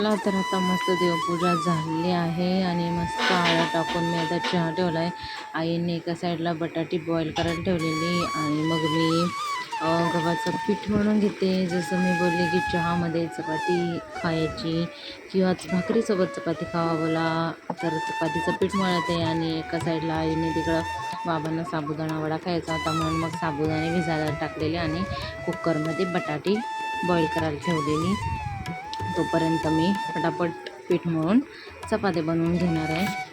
चला तर आता मस्त देवपूजा झालेली आहे आणि मस्त आळ्या टाकून मी आता चहा ठेवला आहे आईने एका साईडला बटाटी बॉईल करायला ठेवलेली आणि मग मी गव्हाचं पीठ म्हणून घेते. जसं मी बोलले की चहामध्ये चपाती खायची किंवा भाकरीसोबत चपाती खावा बोला तर चपातीचं पीठ मळते आणि एका साईडला आईने तिकडं बाबांना साबुदाणा वडा खायचा होता म्हणून मग साबुदाणे भिजायला टाकलेले आणि कुकरमध्ये बटाटी बॉईल करायला ठेवलेली. तोपर्यंत मी पटापट पीठ मळून चपाती बनवून घेणार आहे.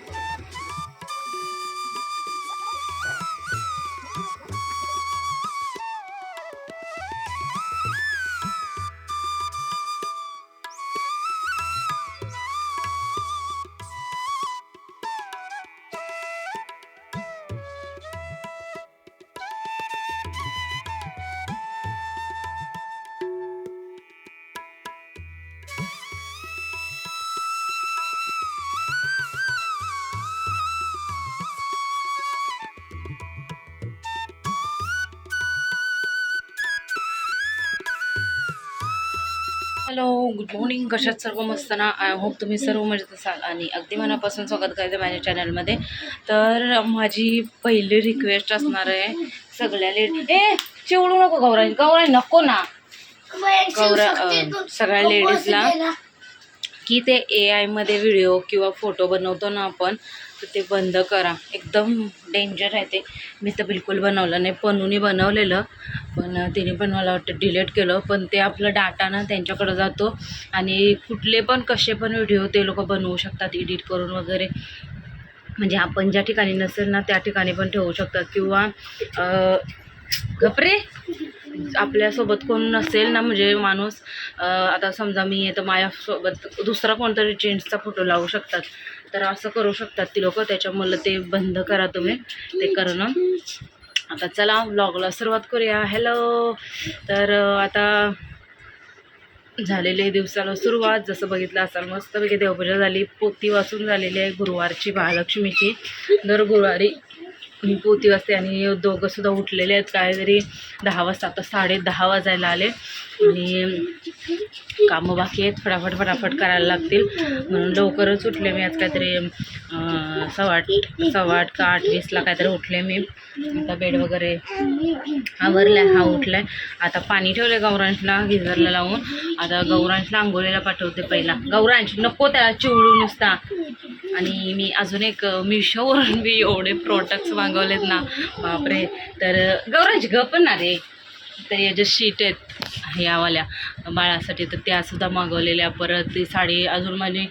हॅलो गुड मॉर्निंग कशात सर्व मस्त ना? आय होप तुम्ही सर्व मजेत असाल. आणि अगदी मनापासून स्वागत करायचं माझ्या चॅनलमध्ये तर माझी पहिली रिक्वेस्ट असणार आहे सगळ्या लेडी ए चिवडू नको गौराई गौराई नको ना. गौरा सगळ्या लेडीजला की ते ए आयमध्ये व्हिडिओ किंवा फोटो बनवतो ना आपण तर ते बंद करा. एकदम डेंजर आहे ते. मी तर बिलकुल बनवलं नाही. पनूनी बनवलेलं. पण तिने पण मला वाटतं डिलीट केलं. पण ते आपलं डाटा ना त्यांच्याकडं जातो. आणि कुठले पण कसे पण व्हिडिओ ते लोक बनवू शकतात एडिट करून वगैरे. म्हणजे आपण ज्या ठिकाणी नसेल ना त्या ठिकाणी पण ठेवू शकतात. किंवा घपरे आपल्यासोबत कोण नसेल ना म्हणजे माणूस आता समजा मी आहे तर माझ्यासोबत दुसरा कोणतरी जेंट्सचा फोटो लावू शकतात. तर असं करू शकतात ती लोक. त्याच्यामुळं ते बंद करा तुम्ही ते करणं. आता चला व्लॉगला सुरुवात करूया. हॅलो तर आता झालेले दिवसाला सुरुवात. जसं बघितलं असाल मस्तपैकी देवपूजा झाली. पोती वाचून झालेली आहे गुरुवारची महालक्ष्मीची. दर गुरुवारी मी पोती वाजते आणि दोघं सुद्धा उठलेले आहेत. काहीतरी दहा वाजता आता साडे दहा वाजायला आले. आणि कामं बाकी आहेत. फटाफट फटाफट करायला लागतील. म्हणून लवकरच उठले मी. आज काहीतरी सव्वा आठ सव्वा आठ का आठ वीसला काहीतरी उठले मी. आता बेड वगैरे आवरलाय. हा उठलाय. आता पाणी ठेवलं गौरांशला गिझरला लावून. आता गौरांशला आंघोळीला पाठवते पहिला. गौरांश नको त्याला चिवडू नुसता. आणि मी अजून एक मिशोवरून मी एवढे प्रोडक्ट्स मागवलेत ना. बापरे. तर अ, गौरांश गप ना रे. तर या ज्या शीट आहेत यावाल्या बाळासाठी तर त्या सुद्धा मागवलेल्या. परत ती साडी अजून माझी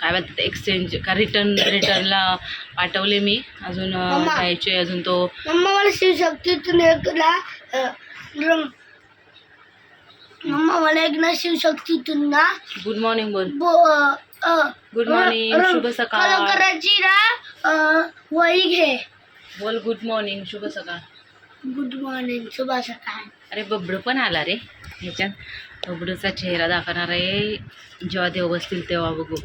काय म्हणतात एक्सचेंज का रिटर्न रिटर्नला पाठवले मी. अजून. द्यायचे अजून तो. मम्मा मला शिवशक्तीतून एक मम्मा मला एक ना शिवशक्तीतून ना गुड मॉर्निंग बोल. Morning, रंग- शुभ सकाळ. ना वही घे. बोल गुड मॉर्निंग शुभ सकाळ. गुड मॉर्निंग शुभ सकाळ. अरे बबडू पण आला रे. ह्याच्यात बबडूचा चेहरा दाखवणार आहे. जेव्हा देव बसतील तेव्हा बघू.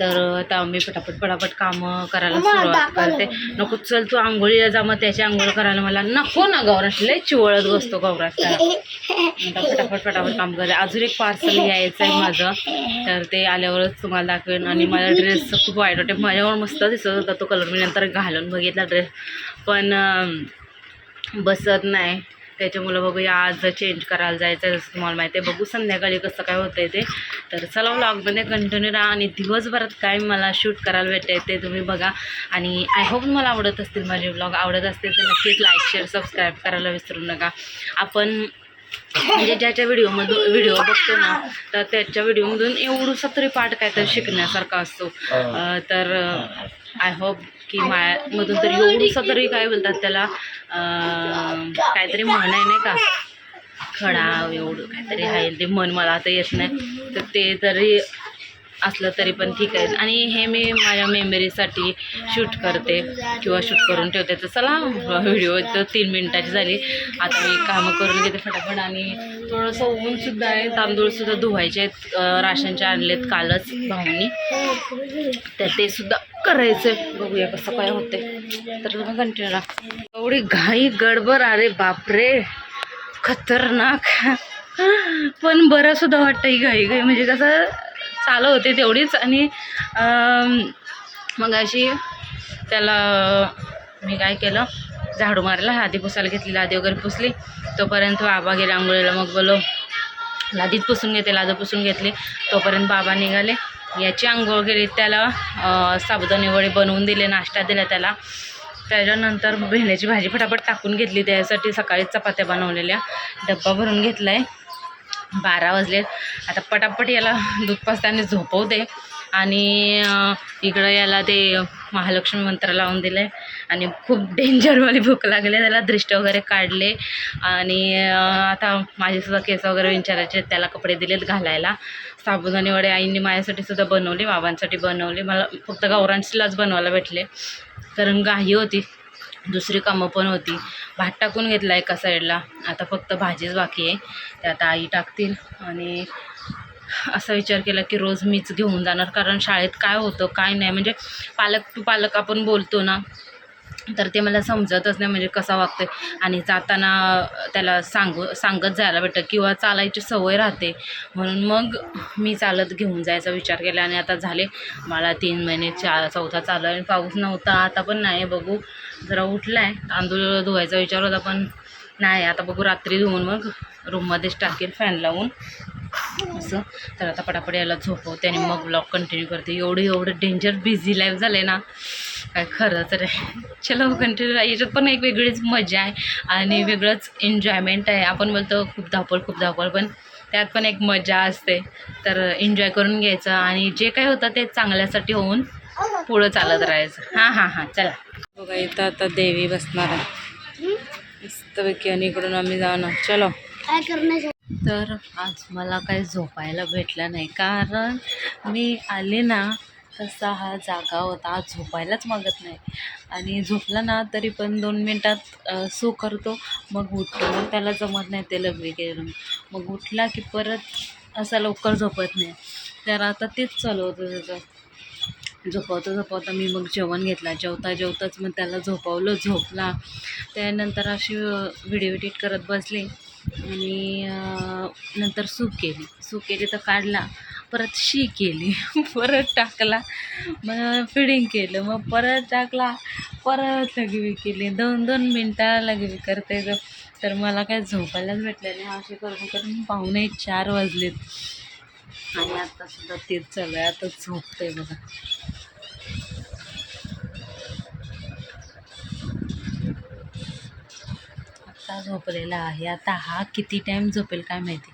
तर आता मी पटापट पटापट कामं करायला सुरुवात. करते. नको चल तू आंघोळीला जा मग त्याची आंघोळ करायला मला नको ना गौराश. लय चिवळत बसतो आता फटाफट फटाफट काम करते. अजून एक पार्सल यायचं आहे माझं. तर ते आल्यावरच तुम्हाला दाखवेन. आणि माझा ड्रेस खूप वाईट वाटते. माझ्यावर मस्त दिसत होता तो कलर मी नंतर घालून बघितला ड्रेस पण बसत नाही. त्याच्यामुळं बघूया आज चेंज करायला जायचं जसं तुम्हाला माहिती आहे. बघू संध्याकाळी कसं काय होतं आहे ते. तर चला व्लॉगमध्ये कंटिन्यू राहा आणि दिवसभरात काय मला शूट करायला भेटते ते तुम्ही बघा. आणि आय होप मला आवडत असतील माझे व्लॉग आवडत असतील तर नक्कीच लाईक शेअर सबस्क्राईब करायला विसरू नका. आपण म्हणजे ज्याच्या व्हिडिओमधून व्हिडिओ बघतो ना तर त्याच्या व्हिडिओमधून एवढंसा तरी पाठ काहीतरी शिकण्यासारखा असतो. तर आय होप की मायामधून तरी एवढंसा तरी काय बोलतात त्याला काहीतरी म्हण आहे नाही का? खडा एवढं काहीतरी आहे. ते मन मला आता येत नाही. तर ते तरी असलं तरी पण ठीक आहे. आणि हे मी माझ्या मेमरीसाठी शूट करते किंवा शूट करून ठेवते. तर चला व्हिडिओ तर तीन मिनटाची झाली. आता मी कामं करून घेते फटाफट आणि थोडंसं ऊनसुद्धा आहे. तांदूळसुद्धा धुवायचे आहेत. राशनचे आणलेत कालच भाऊनी. तर ते सुद्धा करायचं आहे बघूया कसं काय होते तर तुम्ही कंटिन्यू राहा. एवढी घाई गडबड अरे बापरे. खतरनाक. पण बरं सुद्धा वाटतं ही घाई घाई. म्हणजे कसं चालू होते तेवढीच आणि मग अशी त्याला मी काय केलं? झाडू मारला. आधी पुसायला घेतली लादी वगैरे पुसली. तोपर्यंत बाबा गेला आंघोळीला. मग बोलो लादीत पुसून घेते लादं पुसून घेतली. तोपर्यंत बाबा निघाले. याची आंघोळ केली त्याला अं, साबुदाणे वडे बनवून दिले नाश्ता दिला त्याला. त्याच्यानंतर भेंड्याची भाजी फटाफट टाकून घेतली त्यासाठी सकाळी चपात्या बनवलेल्या. डब्बा भरून घेतला आहे बारा वाजले. आता पटापट याला दूध पाजताना झोपवते. आणि इकडं याला ते महालक्ष्मी मंत्र लावून दिलं आहे आणि खूप डेंजरवाली भूक लागली त्याला दृष्ट वगैरे काढले. आणि आता माझेसुद्धा केस वगैरे विचारायचे आहेत, त्याला कपडे दिलेत घालायला. साबुदाणे वडे आईंनी माझ्यासाठी सुद्धा बनवले बाबांसाठी बनवले. मला फक्त गौरांशीलाच बनवायला भेटले. कारण गाही होती दुसरी कामं पण होती. भात टाकून घेतला एका साईडला आता फक्त भाजीच बाकी आहे. ते आता आई टाकतील आणि असा विचार केला की रोज मीच घेऊन जाणार. कारण शाळेत काय होतं काय नाही. म्हणजे पालक टू पालक आपण बोलतो ना तर ते मला समजतच नाही म्हणजे कसा वागतोय. आणि जाताना त्याला सांगू सांगत जायला भेटतं किंवा चालायची सवय राहते. म्हणून मग मी चालत घेऊन जायचा विचार केला. आणि आता झाले मला तीन महिने चार चौथा चालू आणि पाऊस नव्हता आता पण नाही बघू. जरा उठला आहे तांदूळ धुवायचा विचार होता पण नाही. आता बघू रात्री धुवून मग रूममध्येच टाकेल फॅन लावून. असं. तर आता पटापट याला झोपवते आणि मग ब्लॉग कंटिन्यू करते. एवढं एवढं डेंजर बिझी लाईफ झालं आहे ना. काय खरं तर चलो कंटिन्यू याच्यात पण एक वेगळीच मजा आहे आणि वेगळंच एन्जॉयमेंट आहे. आपण बोलतो खूप धावपळ खूप धावपळ पण त्यात पण एक मजा असते. तर एन्जॉय करून घ्यायचं आणि जे काही होतं ते चांगल्यासाठी होऊन पुढं चालत राहायचं. हां हां हां. चला. बघा इथं आता देवी बसणार आहे. मस्तपैकी आणि इकडून आम्ही जाणार. चलो. काय करण्यासाठी तर आज मला काही झोपायला भेटलं नाही. कारण मी आले ना तसा हा जागा होता. आज झोपायलाच मागत नाही. आणि झोपला ना तरी पण दोन मिनटात सो सू करतो. मग उठतो. मग त्याला जमत नाही ते लघवी वगैरे मग उठला की परत असा लवकर झोपत नाही. तर आता तेच चालू होतं त्याचं. झोपवता झोपवता मी मग जेवण घेतला. जेवता जेवताच मग त्याला झोपवलं झोपला. त्यानंतर अशी व्हिडिओ एडिट करत बसली. आणि नंतर सूप केली. सूप केली तर काढला परत शी केली परत टाकला मग फिडिंग केलं मग परत टाकला परत लघवी केली. दोन दोन मिनटं लघवी करते तर मला काय झोपायलाच भेटलं नाही. असे करून करून पाहुणे चार वाजलेत. आणि आत्तासुद्धा तेच चालू आहे. आता झोपते बघा. आत्ता झोपलेला आहे. आता हा किती टाईम झोपेल काय माहिती?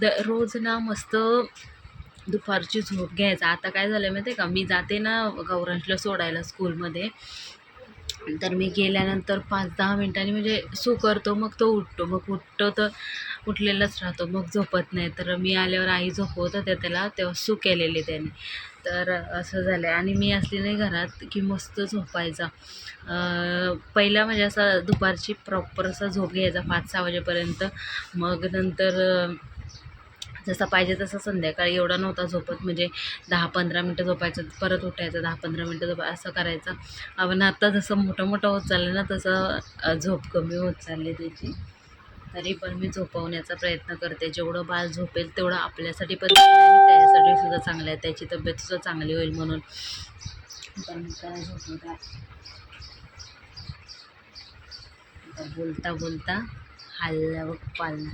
दररोज रोज ना मस्त दुपारची झोप घ्यायचा. आता काय झालं माहिती आहे का? मी जाते ना गौरांशला सोडायला स्कूलमध्ये. तर मी गेल्यानंतर पाच दहा मिनटांनी म्हणजे सू करतो मग तो उठतो. मग उठतो तर उठलेलाच राहतो. मग झोपत नाही. तर मी आल्यावर आई झोपवत होत्या त्याला. तेव्हा सू केलेली त्याने. तर असं झालं आहे आणि मी असली नाही घरात की मस्त झोपायचा. पहिला म्हणजे असा दुपारची प्रॉपर असा झोप घ्यायचा पाच सहा वाजेपर्यंत. मग नंतर जसा पाहिजे तसं संध्याकाळी एवढा नव्हता झोपत. म्हणजे दहा पंधरा मिनटं झोपायचं परत उठायचं दहा पंधरा मिनटं झोपा असं करायचं. आपण आता जसं मोठं मोठं होत चाललं ना तसं झोप कमी होत चालली त्याची. तरी पण मी झोपवण्याचा प्रयत्न करते. जेवढं बाळ झोपेल तेवढं आपल्यासाठी पण त्याच्यासाठी सुद्धा चांगलं आहे. त्याची तब्येतसुद्धा चांगली होईल म्हणून. पण त्याला बोलता बोलता हल्ल्यावर बघ पालना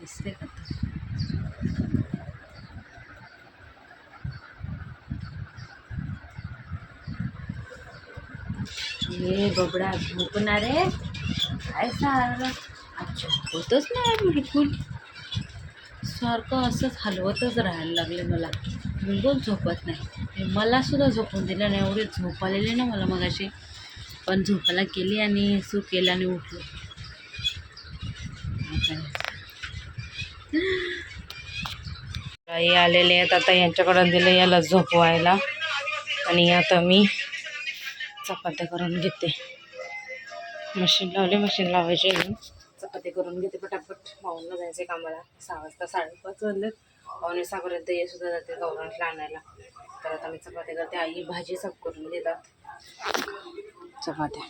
दिसते का ये बबडा झोपणार आहे. काय सारा? अच्छा होतच नाही बिलकुल. सारखं असंच हलवतच राहायला लागले मला. बिलकुल झोपत नाही. मलासुद्धा मला सुद्धा झोपून दिलं नाही. एवढे झोप आलेले ना मला मगाशी. पण झोपायला केली आणि सू केलं आणि उठलो. हे आलेले आहेत. आता यांच्याकडून दिलं याला झोपवायला. आणि आता मी चपात्या करून घेते. मशीन लावले मशीन लावायचे चपाती करून घेते पटापट. पाहूनला जायचे कामाला. सहा वाजता साडेपाच वाजले पावणे सहापर्यंत ये सुद्धा जाते गौरांशला आणायला. तर आता मी चपात्या करते. आई भाजी साफ करून देतात. चपात्या.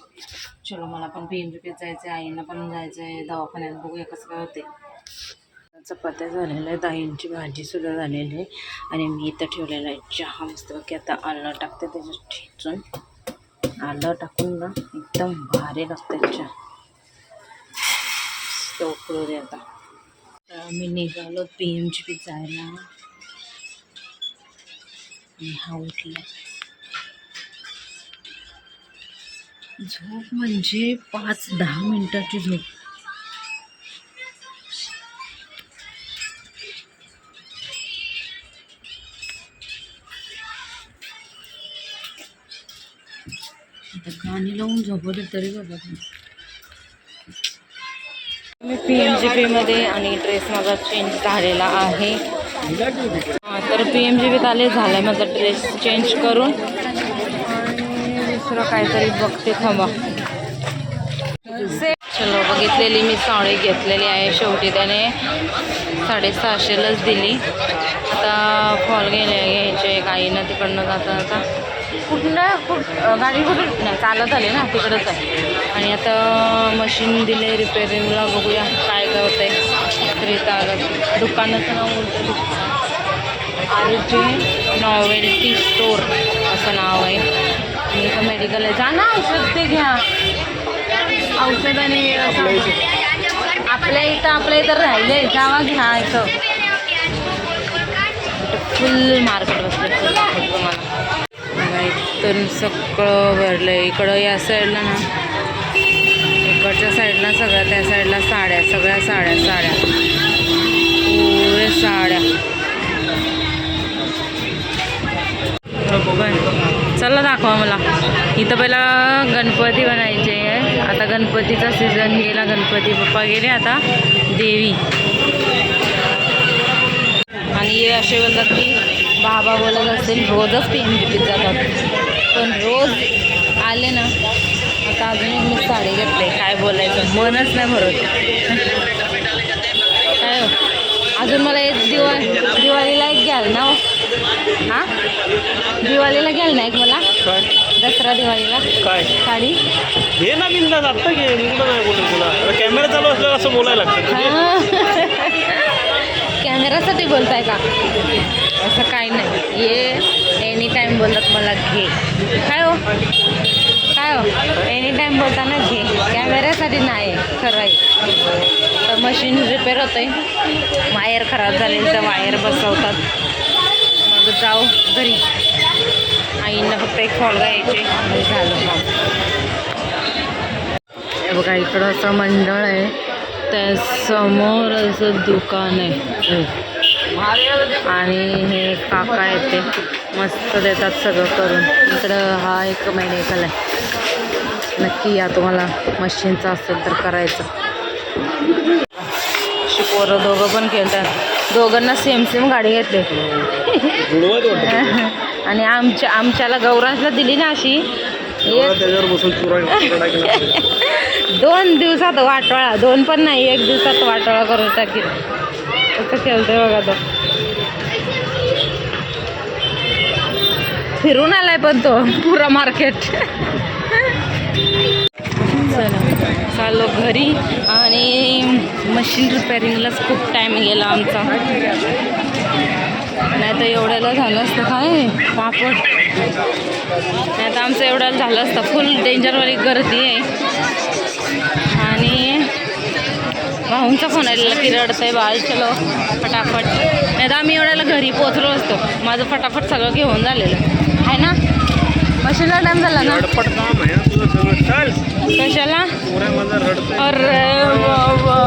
चलो मला पण पी एम पीत जायचं आहे आईंना पण जायचं आहे दवाखान्यात बघूया कसं काय होते चपात्या झालेल्या आहेत. दाईंची भाजीसुद्धा झालेली आहे. आणि मी इथं ठेवलेला आहे. चहा मस्तपैकी आता आलं टाकते त्याच्यात ठेचून. आलं टाकून ना एकदम भारी लागते चहा. मस्त उकळू दे आता. तर आम्ही निघालो पी एम जी पी जायला. हा उठला. झोप म्हणजे पाच दहा मिनिटाची झोप. आता गाणी लावून झोपवले तरी बाबा मी पी एम जी पीमध्ये आणि ड्रेस माझा चेंज झालेला आहे. तर पी एम जी पीत आले झालं माझा ड्रेस चेंज करून. आणि दुसरं काहीतरी बघते थांबा. चलो बघितलेली मी साडी घेतलेली आहे. शेवटी त्याने साडेसहाशेलाच दिली. आता फॉल गेले घ्यायचे गाईनं तिकडनं जाता जाता. कुठनं कुठ गाडी कुठं नाही चालत आले ना तिकडंच आहे. आणि आता मशीन दिले रिपेअरिंगला बघूया काय काय होतं आहे तर इथं दुकानाचं नाव उलटं आर जे नॉवेल्टी स्टोर असं नाव आहे. आणि इथं मेडिकल आहे. जा ना औषध ते घ्या. औषध आणि आपल्या इथं आपल्या इथं राहिले जावा घ्या इथं. फुल मार्केट बसले फुल दाखवतो तुम्हाला. बघा, इथून सगळं भरलं आहे इकडं या साईडला ना इकडच्या साईडला सगळ्या त्या साईडला साड्या सगळ्या साड्या साड्या. पुरे साड्या. चला दाखवा मला. इथं पहिला गणपती बनायचे आहे. आता गणपतीचा सीझन गेला गणपती बाप्पा गेले आता देवी. आणि हे असे बोलतात की बाबा बोलत असतील रोजच पी एम जी पीत जातात. पण रोज आले ना आता अजून एक मी साडी घेतली. काय बोलायचं? मनच नाही भरत. काय हो? अजून मला एक दिवा दिवाळीला एक घ्याल ना हो? हां? दिवाळीला घ्याल ना एक मला? दसरा दिवाळीला? काय? साडी? घे ना बिंदास आत्ता घे. मी नाही तुला. कॅमेरा चालू असल्यावर असं बोलायला लागतं. हां. कॅमेरासाठी बोलताय का? असं काही नाही. ये एनी टाईम बोलत मला घे. काय हो? काय हो? एनी टाईम बोलताना घे. कॅमेऱ्यासाठी नाही खरं आहे तर मशीन रिपेअर होतं आहे वायर खराब झाले तर वायर बसवतात. मग जाऊ घरी. आईंना फक्त एक फॉल घ्यायचे. झालं. बघा इकडं असं मंडळ आहे. त्या समोर असं दुकान आहे. आणि हे काका आहेत ते मस्त देतात सगळं करून. इकडं हा एक मेडिकल आहे. नक्की या तुम्हाला. मशीनचं असेल तर करायचं. अशी पोरं दोघं पण खेळतात. दोघांना सेम सेम गाडी घेतली. आणि आमच्या आमच्याला गौरांशला दिली ना अशी. बसून दोन दिवसात वाटोळा दोन पण नाही एक दिवसात वाटोळा करून टाकील कसं खेळतोय बघा तो. फिरून आलाय पण तो पुरा मार्केट. चला चाललो घरी आणि मशीन रिपेअरिंगलाच खूप टाईम गेला आमचा. नाही तर एवढ्याला झालं असतं काय? पापड. नाही तर आमचं एवढ्याला झालं असतं. फुल डेंजरवाली गर्दी आहे. भाऊंचा फोन आलेला की रडतंय बाळ चलो फटाफट. नाही तर आम्ही एवढ्याला घरी पोचलो असतो. माझं फटाफट सगळं घेऊन झालेलं. आहे ना? मशीनला टाईम झाला ना? कशाला? अरे बाबा.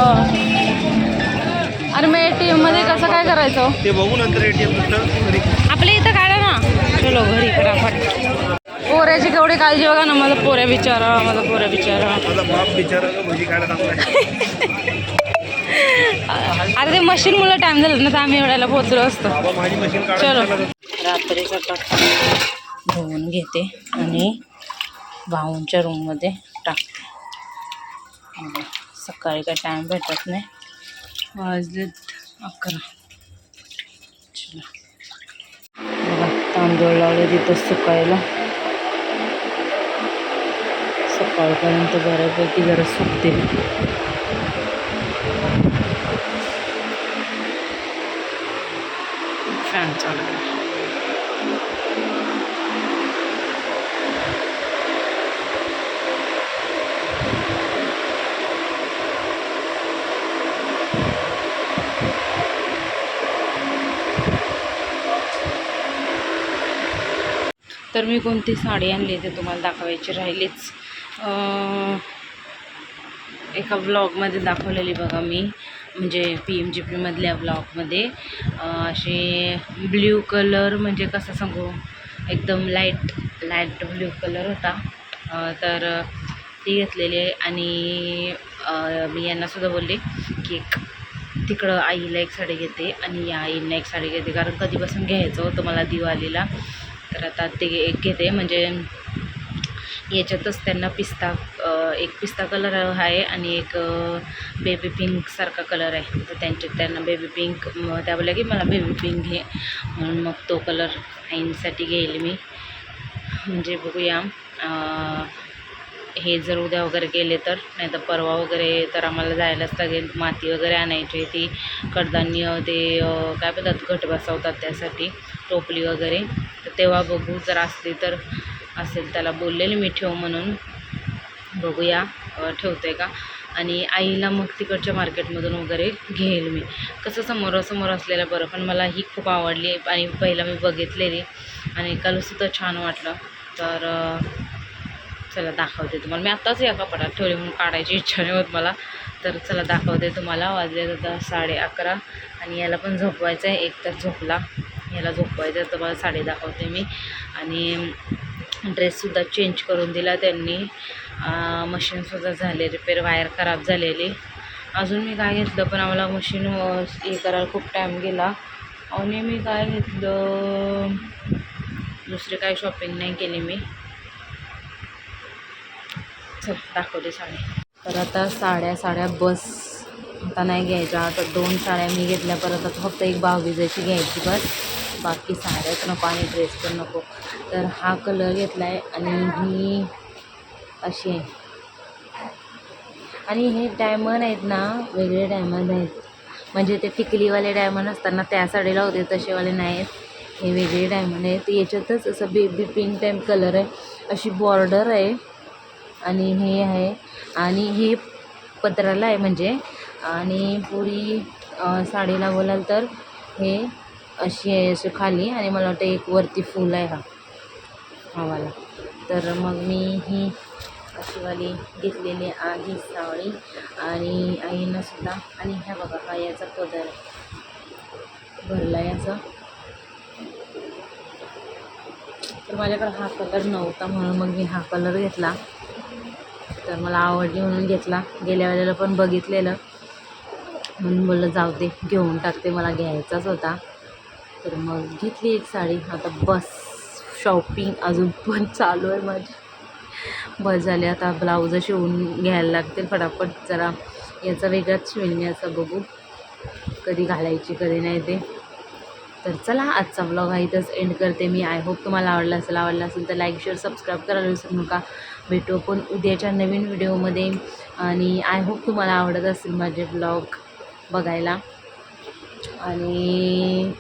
अरे मग ए टी एममध्ये कसं काय करायचं? ते बघू नंतर एटीएम आपल्या इथं काढा ना. चलो घरी फटाफट. पोऱ्याची केवढी काळजी बघा ना माझा पोऱ्या बिचारा माझा पोऱ्या थांबलाय अरे ते मशीन मुलं टाईम झालं ना तर आम्ही एवढ्याला पोचलो असतो. चलो. रात्रीचा कट धुवून घेते आणि भाऊंच्या रूममध्ये टाकते. सकाळी काय टाईम भेटत नाही. वाजलेत अकरा. चला. तांदूळ लावले तिथं सुकायला. सकाळपर्यंत बऱ्यापैकी जरा सुकते फॅन चालत तर मी कोणती साडी आणली ते तुम्हाला दाखवायची राहिलीच. एका व्लॉगमध्ये दाखवलेली बघा मी म्हणजे पी एम जी पीमधल्या ब्लॉगमध्ये असे ब्ल्यू कलर म्हणजे कसं सांगू एकदम लाइट लाइट ब्ल्यू कलर होता. तर ती घेतलेली आहे आणि मी यांनासुद्धा बोलले की एक तिकडं आईला एक साडी घेते आणि या आईंना एक साडी घेते. कारण कधीपासून घ्यायचं होतं मला दिवाळीला. तर आता ते एक घेते. म्हणजे याच्यातच त्यांना पिस्ता एक पिस्ता कलर आहे आणि एक बेबी पिंकसारखा कलर आहे. तर त्यांच्यात त्यांना बेबी पिंक म- त्या बोलल्या की मला बेबी पिंक घे. म्हणून मग तो कलर आईंसाठी घेईल मी. म्हणजे बघूया हे जर उद्या वगैरे गेले तर नाही तर परवा वगैरे तर आम्हाला जायलाच लागेल. माती वगैरे आणायची ती कडधान्य ते काय बोलतात घट बसवतात त्यासाठी टोपली वगैरे. तर तेव्हा बघू जर असली तर असेल त्याला बोललेले मी ठेव म्हणून. बघूया ठेवतो ठेवते का? आणि आईला मग तिकडच्या मार्केटमधून वगैरे घेईल मी. कसं समोरासमोर असलेलं बरं पण मला ही खूप आवडली आणि पहिला मी बघितलेली आणि कलरसुद्धा छान वाटलं. तर चला दाखवते तुम्हाला. मी आत्ताच या कपाटात ठेवले म्हणून काढायची इच्छा नाही होत मला. तर चला दाखवते तुम्हाला. वाजले आता साडे अकरा आणि याला पण झोपवायचं आहे एक तर झोपला. याला झोपवायचं तर मला साडी दाखवते मी. आणि ड्रेससुद्धा चेंज करून दिला त्यांनी. मशीनसुद्धा झाले रिपेअर वायर खराब झालेली. अजून मी काय घेतलं पण आम्हाला मशीन हे करायला खूप टाईम गेला. आणि मी काय घेतलं दुसरी काय शॉपिंग नाही केली मी. चल दाखवते साड्या तर आता साड्या साड्या बस. आता नाही घ्यायच्या आता दोन साड्या मी घेतल्या परत आता फक्त एक भाऊबीजाची घ्यायची बस. बाकी साड्याच नको आणि ड्रेस पण नको. तर हा कलर घेतला आहे आणि ही अशी आहे. आणि हे डायमंड आहेत ना वेगळे डायमंड आहेत. म्हणजे ते फिकलीवाले डायमंड असताना त्या साडीला होते तसेवाले नाही आहेत. हे वेगळे डायमंड आहेत. याच्यातच असं बेबी पिंक टाईप कलर आहे. अशी बॉर्डर आहे. आणि हे आहे. आणि हे पत्राला आहे म्हणजे. आणि पुरी साडीला बोलाल तर हे अशी आहे अशी खाली आणि मला वाटतं एक वरती फूल आहे हा हवाला तर मग मी ही अशीवाली घेतलेली आहे सावळी आणि आईनं सुद्धा आणि ह्या बघा हा याचा पदर भरला आहे तर माझ्याकडे हा कलर नव्हता म्हणून मग मी हा कलर घेतला. तर मला आवडली म्हणून घेतला. गेल्या वेळेला पण बघितलेलं. म्हणून बोललं जाऊ दे घेऊन टाकते मला घ्यायचाच होता. तर मग घेतली एक साडी. आता बस शॉपिंग अजून पण चालू आहे माझी. बस झाली. आता ब्लाऊज शिवून घ्यायला लागतील फटाफट. जरा याचा वेगळाच शिवेल मी असं बघू. कधी घालायची कधी नाही ते. तर चला आजचा ब्लॉग हा इथंच एंड करते मी. आय होप तुम्हाला आवडला असेल आवडला असेल तर लाईक शेअर सबस्क्राईब करायला विसरू नका. भेटू आपण उद्याच्या नवीन व्हिडिओमध्ये आणि आय होप तुम्हाला आवडत असेल माझे ब्लॉग बघायला. आणि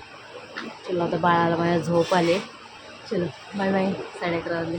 चला आता बाळाला माझ्या झोप आले. चलो बाय बाय साडे अकरा वाजले.